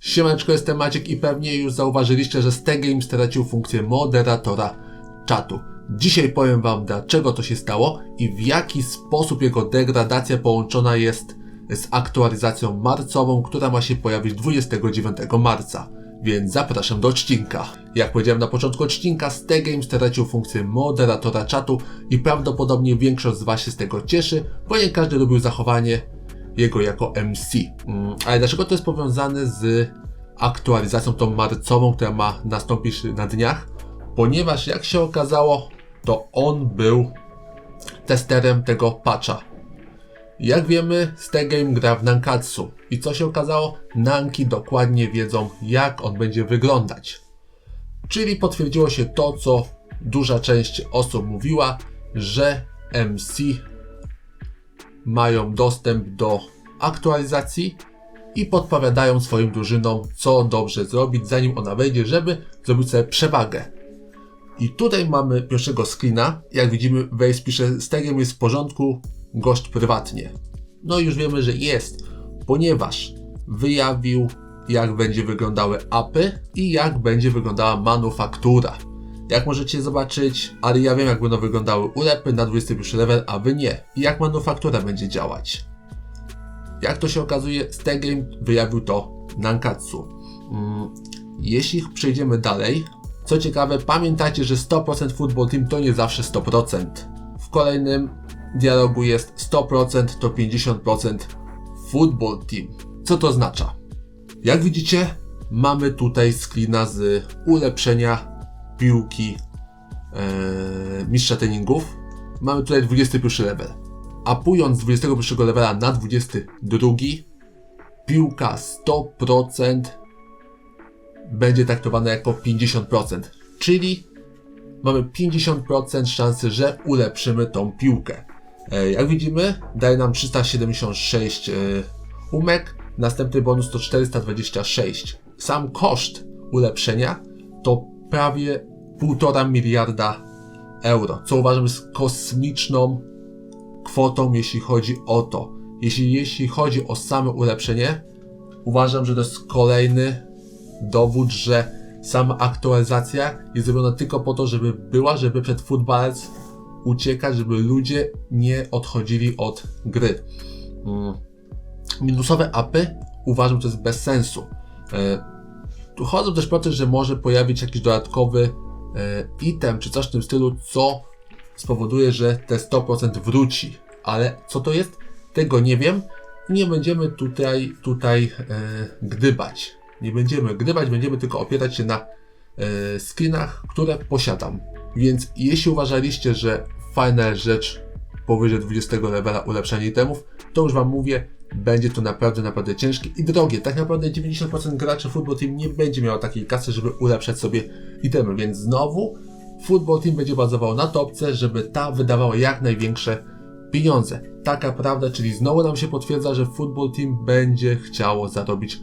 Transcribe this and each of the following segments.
Siemaneczko, jestem Maciek i pewnie już zauważyliście, że Stegame stracił funkcję moderatora czatu. Dzisiaj powiem wam dlaczego to się stało i w jaki sposób jego degradacja połączona jest z aktualizacją marcową, która ma się pojawić 29 marca. Więc zapraszam do odcinka. Jak powiedziałem na początku odcinka, Stegame stracił funkcję moderatora czatu i prawdopodobnie większość z was się z tego cieszy, bo nie każdy lubił zachowanie jego jako MC. Mm, Ale dlaczego to jest powiązane z aktualizacją tą marcową, która ma nastąpić na dniach? Ponieważ jak się okazało, to on był testerem tego patcha. Jak wiemy, Stegame gra w Nankatsu. I co się okazało? Nanki dokładnie wiedzą, jak on będzie wyglądać. Czyli potwierdziło się to, co duża część osób mówiła, że MC mają dostęp do aktualizacji i podpowiadają swoim drużynom, co dobrze zrobić, zanim ona wejdzie, żeby zrobić sobie przewagę. I tutaj mamy pierwszego screena. Jak widzimy, Waze pisze, z tegiem jest w porządku, gość prywatnie. No i już wiemy, że jest, ponieważ wyjawił, jak będzie wyglądały apy i jak będzie wyglądała manufaktura. Jak możecie zobaczyć, ale ja wiem jak będą wyglądały ulepy na 21 level, a wy nie. I jak manufaktura będzie działać. Jak to się okazuje, Stegame wyjawił to Nankatsu. Mm, jeśli przejdziemy dalej, co ciekawe, pamiętajcie, że 100% Football Team to nie zawsze 100%. W kolejnym dialogu jest 100% to 50% Football Team. Co to oznacza? Jak widzicie, mamy tutaj screena z ulepszenia piłki e, mistrza treningów. Mamy tutaj 21 level. Apując z 21 levela na 22, piłka 100% będzie traktowana jako 50%. Czyli mamy 50% szansy, że ulepszymy tą piłkę. E, jak widzimy, daje nam 376 e, umek, następny bonus to 426. Sam koszt ulepszenia to prawie 1,5 miliarda euro, co uważam jest kosmiczną kwotą, jeśli chodzi o to. Jeśli, jeśli chodzi o same ulepszenie, uważam, że to jest kolejny dowód, że sama aktualizacja jest zrobiona tylko po to, żeby była, żeby przed futbalec uciekać, żeby ludzie nie odchodzili od gry. Mm. Minusowe apy uważam, że to jest bez sensu. Tu chodzą też po to, że może pojawić jakiś dodatkowy e, item czy coś w tym stylu, co spowoduje, że te 100% wróci. Ale co to jest? Tego nie wiem. Nie będziemy tutaj, tutaj e, gdybać. Nie będziemy gdybać, będziemy tylko opierać się na e, skinach, które posiadam. Więc jeśli uważaliście, że fajna rzecz powyżej 20 levela ulepszanie itemów, to już Wam mówię, będzie to naprawdę, naprawdę ciężkie i drogie. Tak naprawdę 90% graczy Football Team nie będzie miało takiej kasy, żeby ulepszać sobie itemy, więc znowu Football Team będzie bazował na topce, żeby ta wydawała jak największe pieniądze. Taka prawda, czyli znowu nam się potwierdza, że Football Team będzie chciało zarobić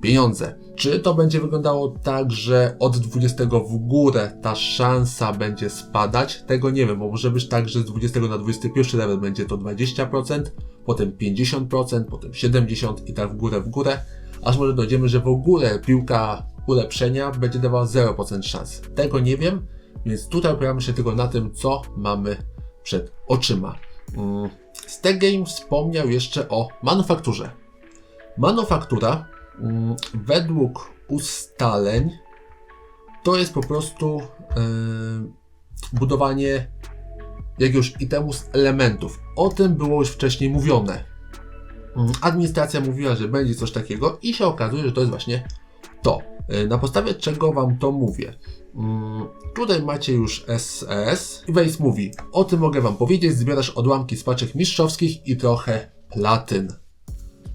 pieniądze. Czy to będzie wyglądało tak, że od 20 w górę ta szansa będzie spadać? Tego nie wiem, bo może być tak, że z 20 na 21 level będzie to 20%, potem 50%, potem 70% i tak w górę, w górę, aż może dojdziemy, że w ogóle piłka ulepszenia będzie dawała 0% szans. Tego nie wiem, więc tutaj opieramy się tylko na tym, co mamy przed oczyma. Mm, Stegame wspomniał jeszcze o manufakturze. Manufaktura mm, według ustaleń to jest po prostu yy, budowanie jakiegoś itemu z elementów. O tym było już wcześniej mówione. Mm, Administracja mówiła, że będzie coś takiego i się okazuje, że to jest właśnie to. Yy, Na podstawie czego Wam to mówię? Mm, Tutaj macie już SES i Waze mówi, o tym mogę Wam powiedzieć, zbierasz odłamki z paczek mistrzowskich i trochę platyn.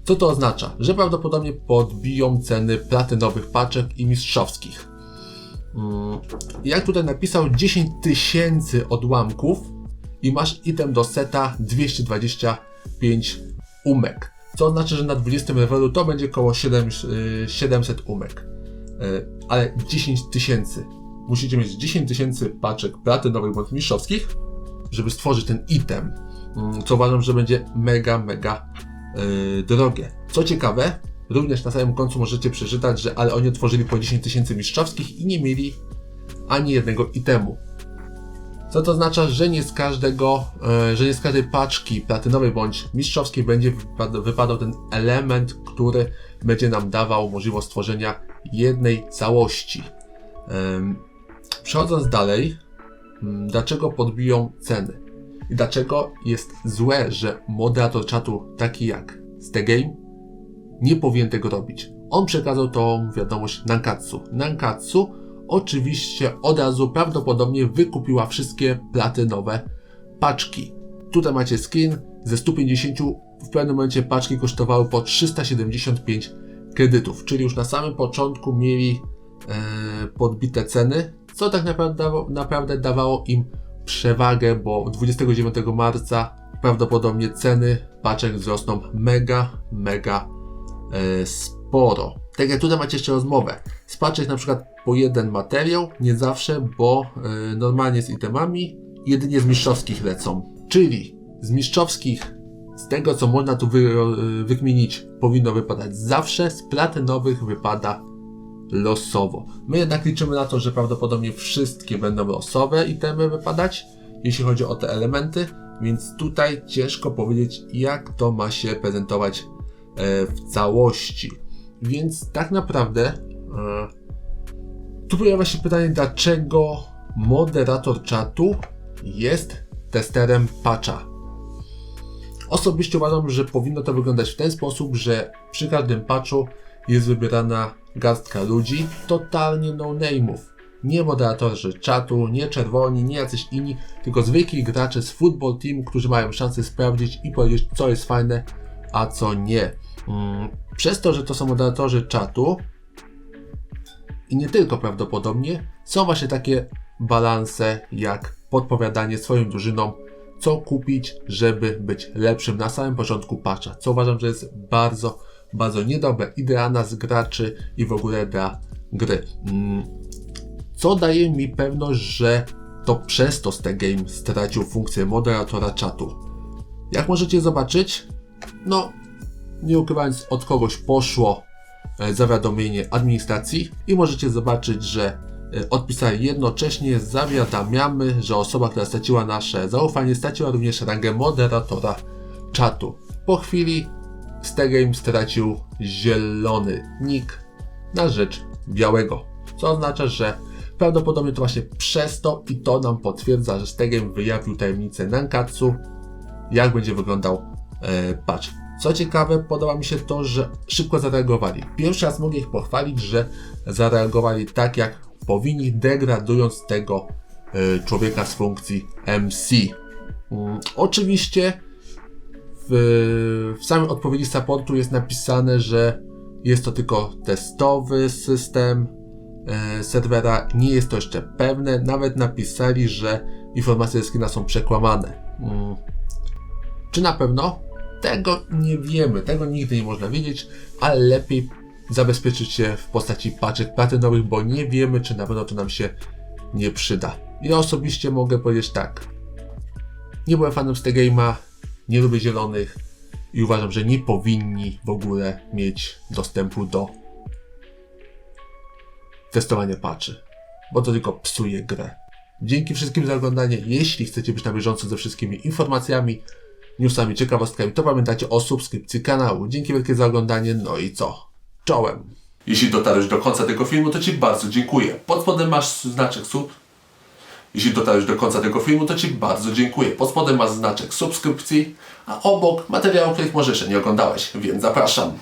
Co to oznacza? Że prawdopodobnie podbiją ceny platynowych paczek i mistrzowskich. Mm, Jak tutaj napisał 10 tysięcy odłamków i masz item do seta 225 umek. Co oznacza, że na 20 levelu to będzie około 7, y, 700 umek. Y, Ale 10 tysięcy. Musicie mieć 10 tysięcy paczek platynowych bądź mistrzowskich, żeby stworzyć ten item. Mm, Co uważam, że będzie mega, mega yy, drogie. Co ciekawe, również na samym końcu możecie przeczytać, że ale oni otworzyli po 10 tysięcy mistrzowskich i nie mieli ani jednego itemu. Co to oznacza, że nie z każdego, e, że nie z każdej paczki platynowej bądź mistrzowskiej będzie wypad- wypadał ten element, który będzie nam dawał możliwość stworzenia jednej całości. Przechodząc dalej, dlaczego podbiją ceny? I dlaczego jest złe, że moderator czatu taki jak Stegame nie powinien tego robić? On przekazał tą wiadomość Nankatsu. Nankatsu oczywiście od razu prawdopodobnie wykupiła wszystkie platynowe paczki. Tutaj macie skin ze 150, w pewnym momencie paczki kosztowały po 375 kredytów, czyli już na samym początku mieli e, podbite ceny, co tak naprawdę, naprawdę dawało im przewagę, bo 29 marca prawdopodobnie ceny paczek wzrosną mega, mega e, sporo. Tak jak tutaj macie jeszcze rozmowę. Z paczek na przykład po jeden materiał, nie zawsze, bo e, normalnie z itemami jedynie z mistrzowskich lecą. Czyli z mistrzowskich, z tego co można tu wy, e, wykminić, powinno wypadać zawsze, z platynowych wypada losowo. My jednak liczymy na to, że prawdopodobnie wszystkie będą losowe itemy wypadać, jeśli chodzi o te elementy, więc tutaj ciężko powiedzieć, jak to ma się prezentować e, w całości. Więc tak naprawdę e, tu pojawia się pytanie, dlaczego moderator czatu jest testerem patcha. Osobiście uważam, że powinno to wyglądać w ten sposób, że przy każdym patchu jest wybierana garstka ludzi, totalnie no-name'ów. Nie moderatorzy czatu, nie czerwoni, nie jacyś inni, tylko zwykli gracze z football teamu, którzy mają szansę sprawdzić i powiedzieć, co jest fajne, a co nie. Mm, Przez to, że to są moderatorzy czatu i nie tylko prawdopodobnie, są właśnie takie balanse jak podpowiadanie swoim drużynom, co kupić, żeby być lepszym na samym początku patcha, co uważam, że jest bardzo, bardzo niedobre i dla nas graczy i w ogóle dla gry. Mm, Co daje mi pewność, że to przez to Ste Game stracił funkcję moderatora czatu. Jak możecie zobaczyć, no nie ukrywając od kogoś poszło e, zawiadomienie administracji i możecie zobaczyć, że e, odpisali jednocześnie zawiadamiamy, że osoba, która straciła nasze zaufanie, straciła również rangę moderatora czatu. Po chwili Stegame stracił zielony nick na rzecz białego, co oznacza, że prawdopodobnie to właśnie przez to i to nam potwierdza, że Stegame wyjawił tajemnicę Nankatsu, jak będzie wyglądał e, patch. Co ciekawe, podoba mi się to, że szybko zareagowali. Pierwszy raz mogę ich pochwalić, że zareagowali tak, jak powinni, degradując tego e, człowieka z funkcji MC. Mm, oczywiście w, w samej odpowiedzi supportu jest napisane, że jest to tylko testowy system e, serwera, nie jest to jeszcze pewne. Nawet napisali, że informacje ze skina są przekłamane. Mm. Czy na pewno? Tego nie wiemy, tego nigdy nie można wiedzieć, ale lepiej zabezpieczyć się w postaci paczek platynowych, bo nie wiemy, czy na pewno to nam się nie przyda. Ja osobiście mogę powiedzieć tak. Nie byłem fanem z tego game'a, nie lubię zielonych i uważam, że nie powinni w ogóle mieć dostępu do testowania patchy, bo to tylko psuje grę. Dzięki wszystkim za oglądanie. Jeśli chcecie być na bieżąco ze wszystkimi informacjami, newsami, ciekawostkami, to pamiętajcie o subskrypcji kanału. Dzięki wielkie za oglądanie, no i co? Czołem! Jeśli dotarłeś do końca tego filmu, to Ci bardzo dziękuję. Pod spodem masz znaczek sub. Jeśli dotarłeś do końca tego filmu, to Ci bardzo dziękuję. Pod spodem masz znaczek subskrypcji, a obok materiału, których może jeszcze nie oglądałeś, więc zapraszam.